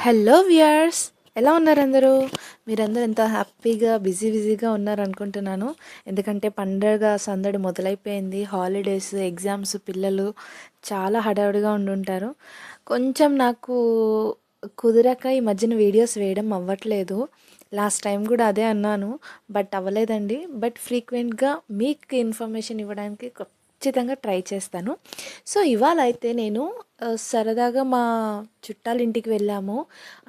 Hello viewers ఎలా ఉన్నారు అందరూ మీరందరూ ఎంత హ్యాపీగా బిజీ బిజీగా ఉన్నారు అనుకుంటున్నాను ఎందుకంటే పండగ సందడి మొదలైపోయింది హాలిడేస్ ఎగ్జామ్స్ పిల్లలు చాలా హడావుడిగా ఉండుంటారు. కొంచెం నాకు కుదిరక ఈ మధ్యన వీడియోస్ వేయడం అవ్వట్లేదు. లాస్ట్ టైం కూడా అదే అన్నాను బట్ అవ్వలేదండి. బట్ ఫ్రీక్వెంట్గా మీకు ఇన్ఫర్మేషన్ ఇవ్వడానికి ఖచ్చితంగా ట్రై చేస్తాను. సో ఇవాళ అయితే నేను సరదాగా మా చుట్టాలింటికి వెళ్ళాము.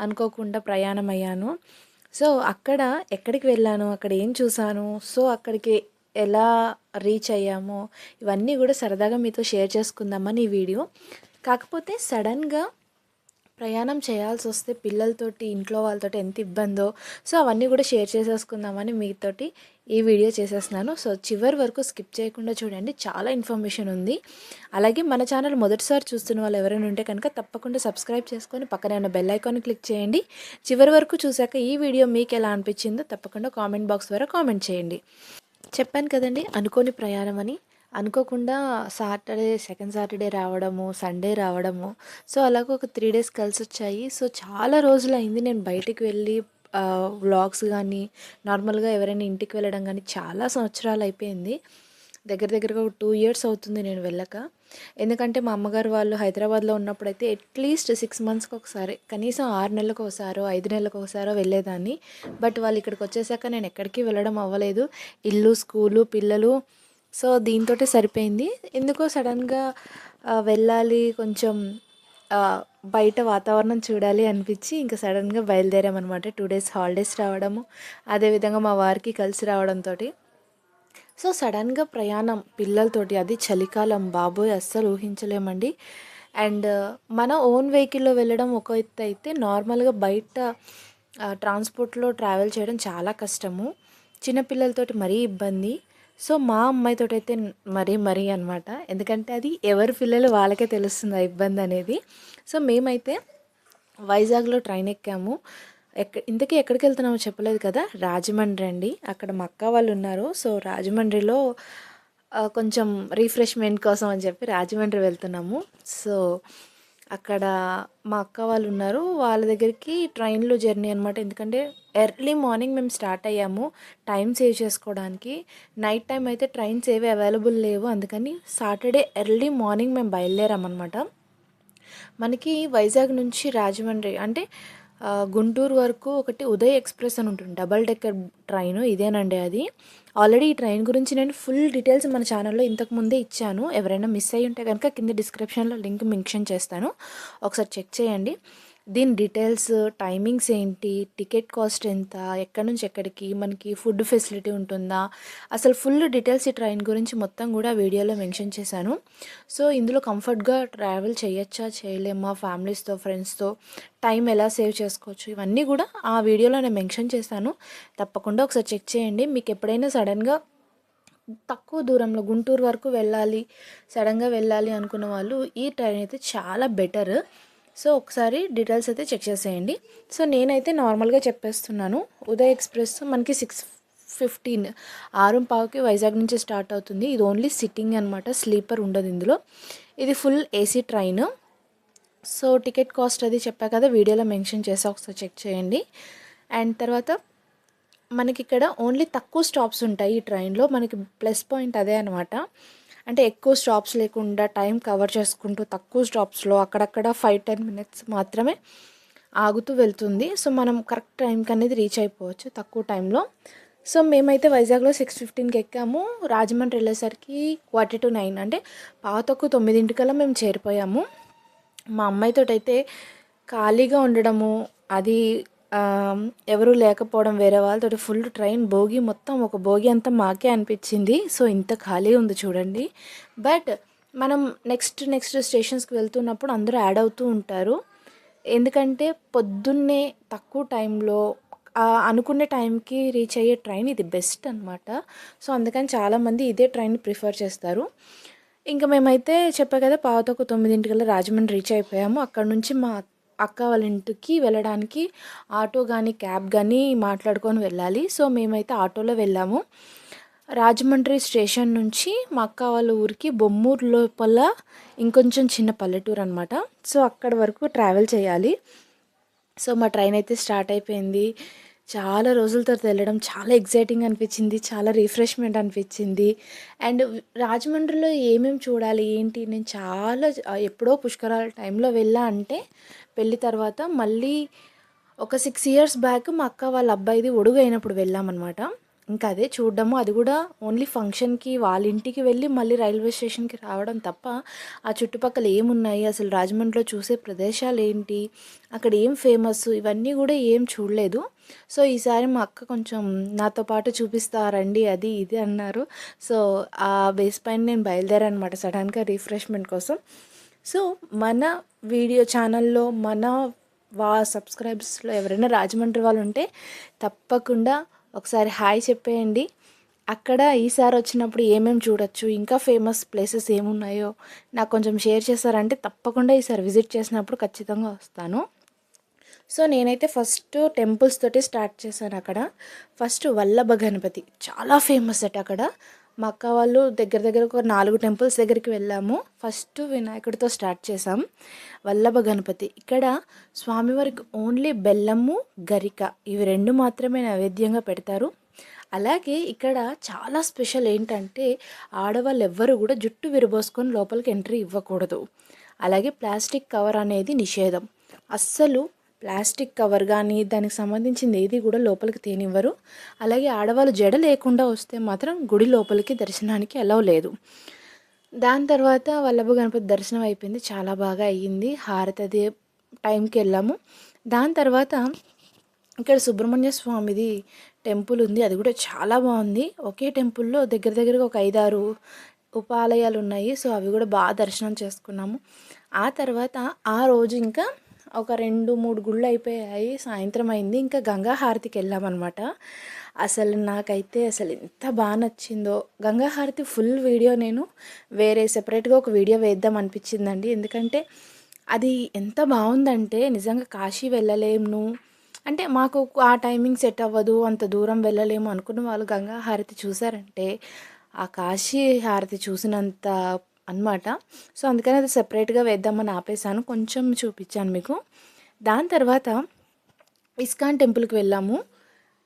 అనుకోకుండా ప్రయాణం అయ్యాను సో అక్కడ ఎక్కడికి వెళ్ళాను? అక్కడ ఏం చూసాను సో అక్కడికి ఎలా రీచ్ అయ్యాము? ఇవన్నీ కూడా సరదాగా మీతో షేర్ చేసుకుందామని ఈ వీడియో. కాకపోతే సడన్గా ప్రయాణం చేయాల్సి వస్తే పిల్లలతోటి ఇంట్లో వాళ్ళతోటి ఎంత ఇబ్బందో సో అవన్నీ కూడా షేర్ చేసేసుకుందామని మీతోటి ఈ వీడియో చేసేస్తున్నాను. సో చివరి వరకు స్కిప్ చేయకుండా చూడండి. చాలా ఇన్ఫర్మేషన్ ఉంది. అలాగే మన ఛానల్ మొదటిసారి చూస్తున్న వాళ్ళు ఎవరైనా ఉంటే కనుక తప్పకుండా సబ్స్క్రైబ్ చేసుకొని పక్కనే ఉన్న బెల్ ఐకాన్ క్లిక్ చేయండి. చివరి వరకు చూశాక ఈ వీడియో మీకు ఎలా అనిపించిందో తప్పకుండా కామెంట్ బాక్స్ ద్వారా కామెంట్ చేయండి. చెప్పాను కదండి అనుకోని ప్రయాణం అని అనుకోకుండా సాటర్డే సెకండ్ సాటర్డే రావడము సండే రావడము. సో అలాగే ఒక త్రీ డేస్ కలిసి వచ్చాయి సో చాలా రోజులు అయింది నేను బయటికి వెళ్ళి వ్లాగ్స్ కానీ నార్మల్గా ఎవరైనా ఇంటికి వెళ్ళడం కానీ చాలా సంవత్సరాలు అయిపోయింది. దగ్గర దగ్గరగా ఒక టూ ఇయర్స్ అవుతుంది నేను వెళ్ళక. ఎందుకంటే మా అమ్మగారు వాళ్ళు హైదరాబాద్లో ఉన్నప్పుడైతే అట్లీస్ట్ సిక్స్ మంత్స్కి ఒకసారి కనీసం ఆరు నెలలకు ఒకసారో ఐదు నెలలకు ఒకసారో వెళ్ళేదాన్ని. బట్ వాళ్ళు ఇక్కడికి వచ్చేసాక నేను ఎక్కడికి వెళ్ళడం అవ్వలేదు. ఇల్లు స్కూలు పిల్లలు సో దీంతో సరిపోయింది. ఎందుకో సడన్గా వెళ్ళాలి కొంచెం బయట వాతావరణం చూడాలి అనిపించి ఇంకా సడన్గా బయలుదేరామన్నమాట. టూ డేస్ హాలిడేస్ రావడము అదేవిధంగా మా వారికి కలిసి రావడంతో సో సడన్గా ప్రయాణం పిల్లలతోటి అది చలికాలం బాబోయ్ అస్సలు ఊహించలేమండి. అండ్ మన ఓన్ వెహికల్లో వెళ్ళడం ఒక ఎత్తు అయితే నార్మల్గా బయట ట్రాన్స్పోర్ట్లో ట్రావెల్ చేయడం చాలా కష్టము. చిన్నపిల్లలతోటి మరీ ఇబ్బంది. సో మా అమ్మాయితో అయితే మరీ మరీ అనమాట ఎందుకంటే అది ఎవరి పిల్లలు వాళ్ళకే తెలుస్తుంది ఆ ఇబ్బంది అనేది. సో మేమైతే వైజాగ్లో ట్రైన్ ఎక్కాము. ఎక్క ఇంతకీ ఎక్కడికి వెళ్తున్నామో చెప్పలేదు కదా? రాజమండ్రి అండి. అక్కడ మా అక్క వాళ్ళు ఉన్నారు. సో రాజమండ్రిలో కొంచెం రీఫ్రెష్మెంట్ కోసం అని చెప్పి రాజమండ్రి వెళ్తున్నాము. సో అక్కడ మా అక్క వాళ్ళు ఉన్నారు. వాళ్ళ దగ్గరికి ట్రైన్లో జర్నీ అనమాట ఎందుకంటే ఎర్లీ మార్నింగ్ మేము స్టార్ట్ అయ్యాము టైం సేవ్ చేసుకోవడానికి. నైట్ టైం అయితే ట్రైన్స్ ఏవి అవైలబుల్ లేవు. అందుకని సాటర్డే ఎర్లీ మార్నింగ్ మేము బయలుదేరామన్నమాట. మనకి వైజాగ్ నుంచి రాజమండ్రి అంటే గుంటూరు వరకు ఒకటి ఉదయ్ ఎక్స్ప్రెస్ అని ఉంటుంది. డబల్ డెక్కర్ ట్రైన్ ఇదేనండి అది. ఆల్రెడీ ఈ ట్రైన్ గురించి నేను ఫుల్ డీటెయిల్స్ మన ఛానల్లో ఇంతకు ముందే ఇచ్చాను. ఎవరైనా మిస్ అయ్యి ఉంటే కనుక కింద డిస్క్రిప్షన్లో లింక్ మెన్షన్ చేస్తాను. ఒకసారి చెక్ చేయండి. దీని డీటెయిల్స్ టైమింగ్స్ ఏంటి టికెట్ కాస్ట్ ఎంత ఎక్కడి నుంచి ఎక్కడికి మనకి ఫుడ్ ఫెసిలిటీ ఉంటుందా? అసలు ఫుల్ డీటెయిల్స్ ఈ ట్రైన్ గురించి మొత్తం కూడా వీడియోలో మెన్షన్ చేశాను. సో ఇందులో కంఫర్ట్గా ట్రావెల్ చేయొచ్చా చేయలేమా ఫ్యామిలీస్తో ఫ్రెండ్స్తో టైం ఎలా సేవ్ చేసుకోవచ్చు ఇవన్నీ కూడా ఆ వీడియోలో నేను మెన్షన్ చేశాను. తప్పకుండా ఒకసారి చెక్ చేయండి. మీకు ఎప్పుడైనా సడన్గా తక్కువ దూరంలో గుంటూరు వరకు వెళ్ళాలి సడన్గా వెళ్ళాలి అనుకున్న వాళ్ళు ఈ ట్రైన్ అయితే చాలా బెటర్ సో ఒకసారి డీటెయిల్స్ అయితే చెక్ చేసేయండి. సో నేనైతే నార్మల్గా చెప్పేస్తున్నాను. ఉదయ్ ఎక్స్ప్రెస్ మనకి సిక్స్ ఫిఫ్టీన్ ఆరు పావుకి వైజాగ్ నుంచి స్టార్ట్ అవుతుంది. ఇది ఓన్లీ సిట్టింగ్ అనమాట స్లీపర్ ఉండదు ఇందులో. ఇది full AC train so ticket cost అది చెప్పా కదా వీడియోలో మెన్షన్ చేసా ఒకసారి చెక్ చేయండి. అండ్ తర్వాత మనకి ఇక్కడ ఓన్లీ తక్కువ స్టాప్స్ ఉంటాయి ఈ ట్రైన్లో మనకి ప్లస్ పాయింట్ అదే అనమాట అంటే ఎక్కువ స్టాప్స్ లేకుండా టైం కవర్ చేసుకుంటూ తక్కువ స్టాప్స్లో అక్కడక్కడ ఫైవ్ టెన్ మినిట్స్ మాత్రమే ఆగుతూ వెళ్తుంది. సో మనం కరెక్ట్ టైంకి అనేది రీచ్ అయిపోవచ్చు తక్కువ టైంలో సో మేమైతే వైజాగ్లో సిక్స్ ఫిఫ్టీన్కి ఎక్కాము. రాజమండ్రి వెళ్ళేసరికి క్వార్టర్ టు నైన్ అంటే పాతకు తొమ్మిదింటికల్లా మేము చేరిపోయాము. మా అమ్మాయితోటైతే అయితే ఖాళీగా ఉండడము అది ఎవరూ లేకపోవడం వేరే వాళ్ళతో ఫుల్ ట్రైన్ భోగి మొత్తం ఒక భోగి అంతా మాకే అనిపించింది. సో ఇంత ఖాళీ ఉంది చూడండి. బట్ మనం నెక్స్ట్ నెక్స్ట్ స్టేషన్స్కి వెళ్తున్నప్పుడు అందరూ యాడ్ అవుతూ ఉంటారు. ఎందుకంటే పొద్దున్నే తక్కువ టైంలో అనుకునే టైంకి రీచ్ అయ్యే ట్రైన్ ఇది బెస్ట్ అనమాట సో అందుకని చాలామంది ఇదే ట్రైన్ ప్రిఫర్ చేస్తారు. ఇంకా మేమైతే చెప్పా కదా పావుతకు తొమ్మిదింటికల్లా రాజమండ్రి రీచ్ అయిపోయాము. అక్కడ నుంచి మా అక్క వాళ్ళ ఇంటికి వెళ్ళడానికి ఆటో కానీ క్యాబ్ కానీ మాట్లాడుకొని వెళ్ళాలి. సో మేమైతే ఆటోలో వెళ్ళాము. రాజమండ్రి స్టేషన్ నుంచి మా అక్క వాళ్ళ ఊరికి బొమ్మూరు లోపల ఇంకొంచెం చిన్న పల్లెటూరు అనమాట సో అక్కడ వరకు ట్రావెల్ చేయాలి. సో మా ట్రైన్ అయితే స్టార్ట్ అయిపోయింది. చాలా రోజుల తర్వాత వెళ్ళడం చాలా ఎగ్జైటింగ్ అనిపించింది చాలా రిఫ్రెష్మెంట్ అనిపించింది. అండ్ రాజమండ్రిలో ఏమేమి చూడాలి ఏంటి? నేను చాలా ఎప్పుడో పుష్కరాల టైంలో వెళ్ళా అంటే పెళ్ళి తర్వాత మళ్ళీ ఒక సిక్స్ ఇయర్స్ బ్యాక్ మా అక్క వాళ్ళ అబ్బాయిది ఒడుగు అయినప్పుడు వెళ్ళామన్నమాట. ఇంకా అదే చూడడము. అది కూడా ఓన్లీ ఫంక్షన్కి వాళ్ళ ఇంటికి వెళ్ళి మళ్ళీ రైల్వే స్టేషన్కి రావడం తప్ప ఆ చుట్టుపక్కల ఏమున్నాయి? అసలు రాజమండ్రిలో చూసే ప్రదేశాలు ఏంటి అక్కడ ఏం ఫేమస్ ఇవన్నీ కూడా ఏం చూడలేదు. సో ఈసారి మా అక్క కొంచెం నాతో పాటు చూపిస్తారండి అది ఇది అన్నారు. సో ఆ బేస్ పైన నేను బయలుదేరానమాట అనమాట సడన్గా రిఫ్రెష్మెంట్ కోసం. సో మన వీడియో ఛానల్లో మన వా సబ్స్క్రైబర్స్లో ఎవరైనా రాజమండ్రి వాళ్ళు ఉంటే తప్పకుండా ఒకసారి హాయ్ చెప్పేయండి. అక్కడ ఈసారి వచ్చినప్పుడు ఏమేమి చూడొచ్చు? ఇంకా ఫేమస్ ప్లేసెస్ ఏమున్నాయో నాకు కొంచెం షేర్ చేస్తారంటే తప్పకుండా ఈసారి విజిట్ చేసినప్పుడు ఖచ్చితంగా వస్తాను. సో నేనైతే ఫస్ట్ టెంపుల్స్ తోటి స్టార్ట్ చేశాను అక్కడ. ఫస్ట్ వల్లభ గణపతి. చాలా ఫేమస్ అట అక్కడ. మా అక్క వాళ్ళు దగ్గర దగ్గర ఒక నాలుగు టెంపుల్స్ దగ్గరికి వెళ్ళాము. ఫస్ట్ వినాయకుడితో స్టార్ట్ చేసాం వల్లభ గణపతి. ఇక్కడ స్వామివారికి ఓన్లీ బెల్లము గరిక ఇవి రెండు మాత్రమే నైవేద్యంగా పెడతారు. అలాగే ఇక్కడ చాలా స్పెషల్ ఏంటంటే ఆడవాళ్ళు ఎవ్వరు కూడా జుట్టు విరబోసుకొని లోపలికి ఎంట్రీ ఇవ్వకూడదు. అలాగే ప్లాస్టిక్ కవర్ అనేది నిషేధం. అస్సలు ప్లాస్టిక్ కవర్ కానీ దానికి సంబంధించింది ఏది కూడా లోపలికి తేనివ్వరు. అలాగే ఆడవాళ్ళు జడ లేకుండా వస్తే మాత్రం గుడి లోపలికి దర్శనానికి ఎలా లేదు. దాని తర్వాత వల్లభ గణపతి దర్శనం అయిపోయింది. చాలా బాగా అయ్యింది. హారతది టైంకి వెళ్ళాము. దాని తర్వాత ఇక్కడ సుబ్రహ్మణ్య స్వామిది టెంపుల్ ఉంది. అది కూడా చాలా బాగుంది. ఒకే టెంపుల్లో దగ్గర దగ్గరగా ఒక ఐదారు ఉపాలయాలు ఉన్నాయి. సో అవి కూడా బాగా దర్శనం చేసుకున్నాము. ఆ తర్వాత ఆ రోజు ఇంకా ఒక రెండు మూడు గుళ్ళు అయిపోయాయి. సాయంత్రం అయింది. ఇంకా గంగా హారతికి వెళ్ళామన్నమాట. అసలు నాకైతే అసలు ఎంత బాగా నచ్చిందో. గంగా హారతి ఫుల్ వీడియో నేను వేరే సెపరేట్గా ఒక వీడియో వేద్దాం అనిపించిందండి. ఎందుకంటే అది ఎంత బాగుందంటే నిజంగా కాశీ వెళ్ళలేము అంటే మాకు ఆ టైమింగ్ సెట్ అవ్వదు అంత దూరం వెళ్ళలేము అనుకున్న వాళ్ళు గంగా హారతి చూసారంటే ఆ కాశీ హారతి చూసినంత అనమాట సో అందుకని అది సెపరేట్గా వేద్దామని ఆపేసాను కొంచెం చూపించాను మీకు. దాని తర్వాత ఇస్కాన్ టెంపుల్కి వెళ్ళాము.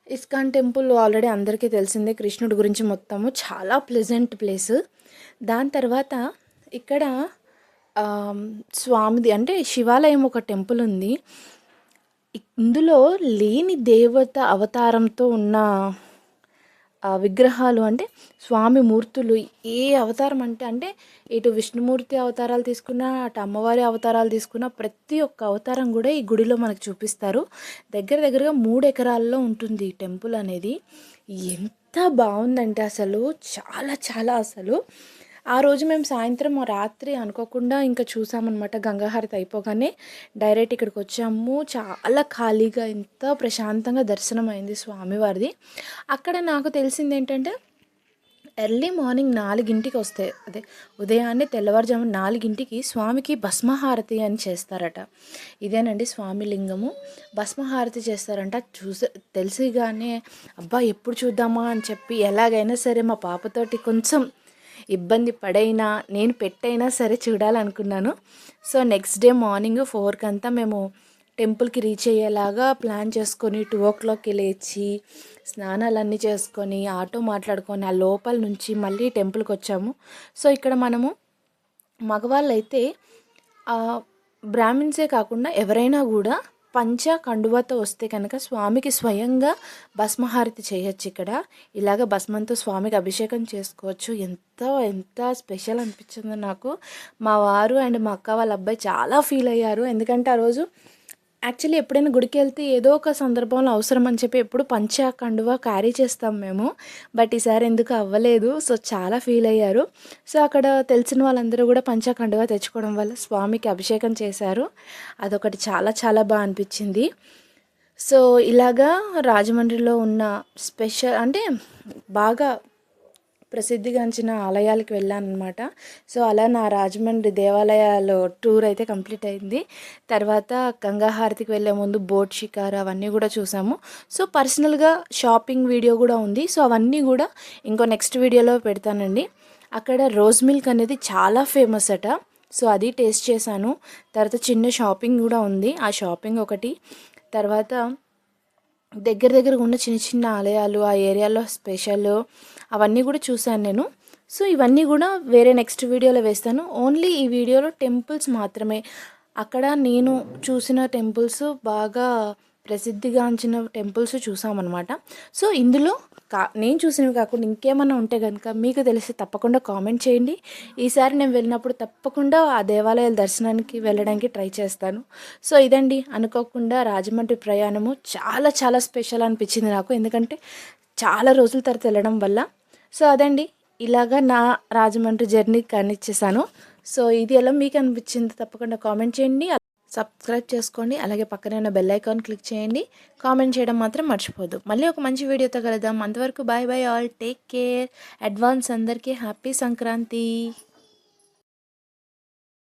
ఇస్కాన్ టెంపుల్ ఆల్రెడీ అందరికీ తెలిసిందే. కృష్ణుడి గురించి మొత్తము చాలా ప్లెజెంట్ ప్లేస్. దాని తర్వాత ఇక్కడ స్వామిది అంటే శివాలయం ఒక టెంపుల్ ఉంది. ఇందులో లేని దేవత అవతారంతో ఉన్న విగ్రహాలు అంటే స్వామి మూర్తులు ఏ అవతారం అంటే అంటే ఇటు విష్ణుమూర్తి అవతారాలు తీసుకున్నా అటు అమ్మవారి అవతారాలు తీసుకున్నా ప్రతి ఒక్క అవతారం కూడా ఈ గుడిలో మనకు చూపిస్తారు. దగ్గర దగ్గరగా మూడు ఎకరాల్లో ఉంటుంది ఈ టెంపుల్ అనేది. ఎంత బాగుందంటే అసలు చాలా చాలా అసలు. ఆ రోజు మేము సాయంత్రం రాత్రి అనుకోకుండా ఇంకా చూసామన్నమాట గంగాహారతి అయిపోగానే. డైరెక్ట్ ఇక్కడికి వచ్చాము. చాలా ఖాళీగా ఎంత ప్రశాంతంగా దర్శనం అయింది స్వామివారిది. అక్కడ నాకు తెలిసింది ఏంటంటే ఎర్లీ మార్నింగ్ నాలుగింటికి వస్తే అదే ఉదయాన్నే తెల్లవారుజాము నాలుగింటికి స్వామికి భస్మహారతి అని చేస్తారట. ఇదేనండి స్వామి లింగము. భస్మహారతి చేస్తారంట. చూసే తెలిసిగానే అబ్బా ఎప్పుడు చూద్దామా? అని చెప్పి ఎలాగైనా సరే మా పాపతోటి కొంచెం ఇబ్బంది పడైనా నేను పెట్టైనా సరే చూడాలనుకున్నాను. సో నెక్స్ట్ డే మార్నింగ్ ఫోర్కి అంతా మేము టెంపుల్కి రీచ్ అయ్యేలాగా ప్లాన్ చేసుకొని టూ ఓ క్లాక్కి లేచి స్నానాలన్నీ చేసుకొని ఆటో మాట్లాడుకొని ఆ లోపల నుంచి మళ్ళీ టెంపుల్కి వచ్చాము. సో ఇక్కడ మనము మగవాళ్ళైతే బ్రాహ్మిన్సే కాకుండా ఎవరైనా కూడా పంచ కండువతో వస్తే కనుక స్వామికి స్వయంగా భస్మహారతి చేయొచ్చు ఇక్కడ. ఇలాగ భస్మంతో స్వామికి అభిషేకం చేసుకోవచ్చు. ఎంతో ఎంత స్పెషల్ అనిపించిందో నాకు. మా వారు అండ్ మా అక్క వాళ్ళ అబ్బాయి చాలా ఫీల్ అయ్యారు. ఎందుకంటే ఆ రోజు యాక్చువల్లీ ఎప్పుడైనా గుడికి వెళ్తే ఏదో ఒక సందర్భంలో అవసరం అని చెప్పి ఎప్పుడు పంచ కండువా క్యారీ చేస్తాం మేము. బట్ ఈసారి ఎందుకు అవ్వలేదు. సో చాలా ఫీల్ అయ్యారు. సో అక్కడ తెలిసిన వాళ్ళందరూ కూడా పంచ కండువా తెచ్చుకోవడం వల్ల స్వామికి అభిషేకం చేశారు. అదొకటి చాలా చాలా బాగా అనిపించింది. సో ఇలాగా రాజమండ్రిలో ఉన్న స్పెషల్ అంటే బాగా ప్రసిద్ధిగాంచిన ఆలయాలకు వెళ్ళానమాట సో అలా నా రాజమండ్రి దేవాలయాలు టూర్ అయితే కంప్లీట్ అయింది. తర్వాత గంగాహారతికి వెళ్ళే ముందు బోట్ షికార్ అవన్నీ కూడా చూసాము. సో పర్సనల్గా షాపింగ్ వీడియో కూడా ఉంది. సో అవన్నీ కూడా ఇంకో నెక్స్ట్ వీడియోలో పెడతానండి. అక్కడ రోజ్ మిల్క్ అనేది చాలా ఫేమస్ అట. సో అది టేస్ట్ చేశాను. తర్వాత చిన్న షాపింగ్ కూడా ఉంది. ఆ షాపింగ్ ఒకటి. తర్వాత దగ్గర దగ్గర ఉన్న చిన్న చిన్న ఆలయాలు ఆ ఏరియాలో స్పెషల్ అవన్నీ కూడా చూశాను నేను. సో ఇవన్నీ కూడా వేరే నెక్స్ట్ వీడియోలో వేస్తాను. ఓన్లీ ఈ వీడియోలో టెంపుల్స్ మాత్రమే. అక్కడ నేను చూసిన టెంపుల్స్ బాగా ప్రసిద్ధిగాంచిన టెంపుల్స్ చూసామన్నమాట. సో ఇందులో కా నేను చూసినవి కాకుండా ఇంకేమన్నా ఉంటే కనుక మీకు తెలిసి తప్పకుండా కామెంట్ చేయండి. ఈసారి నేను వెళ్ళినప్పుడు తప్పకుండా ఆ దేవాలయాల దర్శనానికి వెళ్ళడానికి ట్రై చేస్తాను. సో ఇదండి. అనుకోకుండా రాజమండ్రి ప్రయాణము చాలా చాలా స్పెషల్ అనిపించింది నాకు. ఎందుకంటే చాలా రోజుల తర్వాత వెళ్ళడం వల్ల. సో అదండి. ఇలాగా నా రాజమండ్రి జర్నీ కానిచ్చేసాను. సో ఇది ఎలా మీకు అనిపించింది తప్పకుండా కామెంట్ చేయండి. సబ్స్క్రైబ్ చేసుకోండి. అలాగే పక్కనే ఉన్న బెల్ ఐకాన్ క్లిక్ చేయండి. కామెంట్ చేయడం మాత్రం మర్చిపోదు మళ్ళీ ఒక మంచి వీడియోతో కలుద్దాం. అంతవరకు bye bye all. Take care. Advance అందరికీ హ్యాపీ సంక్రాంతి.